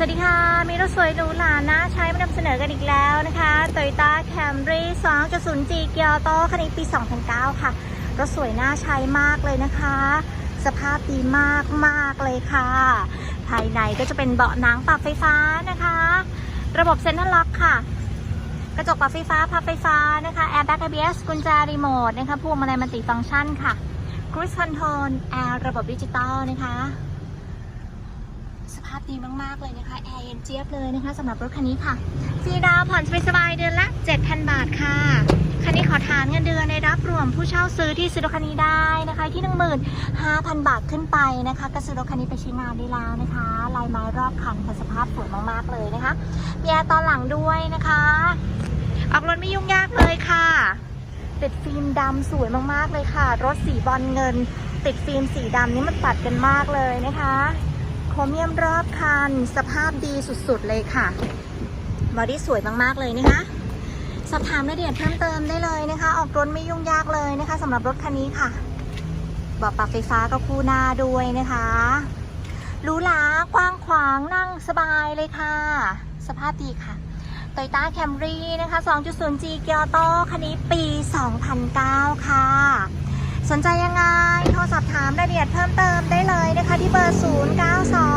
สวัสดีค่ะ มีรถสวยหรูหรานะใช้มานำเสนอกันอีกแล้วนะคะ Toyota Camry 2.0G เกียร์โตคันนี้ปี 2009 ค่ะ รถสวยน่าใช้มากเลยนะคะ สภาพดีมากมากเลยค่ะ ภายในก็จะเป็นเบาะหนังปรับไฟฟ้านะคะ ระบบเซ็นทรัลล็อกค่ะ กระจกปรับไฟฟ้าพับไฟฟ้านะคะ Airbag ABS กุญแจรีโมทนะคะพวงมาลัยมัลติฟังก์ชันค่ะ Cruise Control แอร์ระบบดิจิตอลนะคะ ดีมากๆเลยนะคะ แอร์เย็นเจี๊ยบเลยนะคะสำหรับรถคันนี้ค่ะฟรีดาวผ่อนสบายเดือนละ 7,000 บาทค่ะ คันนี้ขอทานเงินเดือนในรับรวมผู้เช่าซื้อที่ซื้อรถคันนี้ได้นะคะ ที่ 15,000 บาทขึ้นไปนะคะก็ซื้อรถคันนี้ไปใช้งานได้แล้วนะคะ ลายไม้รอบคันค่ะสภาพสวยมากๆเลยนะคะมีแอร์ตอนหลังด้วยนะคะ ออกรถไม่ยุ่งยากเลยค่ะติดฟิล์มดำสวยมากๆเลยค่ะ รถสีบอลเงิน ติดฟิล์มสีดำนี่มันตัดกันมากเลยนะคะ เมียมรอบคัน สภาพดีสุดๆเลยค่ะ บอดี้สวยมากๆเลยนะคะ สอบถามรายละเอียดเพิ่มเติมได้เลยนะคะ ออกรถไม่ยุ่งยากเลยนะคะสำหรับรถคันนี้ค่ะบาะปรับไฟฟ้าก็คู่หน้าด้วยนะคะรูหรากว้างขวางนั่งสบายเลยค่ะ สภาพดีค่ะ Toyota Camry นะคะ 2.0G เกียร์โตคันนี้ปี 2009 ค่ะ สนใจยังไง โทรสอบถามรายละเอียดเพิ่มเติมได้เลยนะคะที่เบอร์ 0 9 2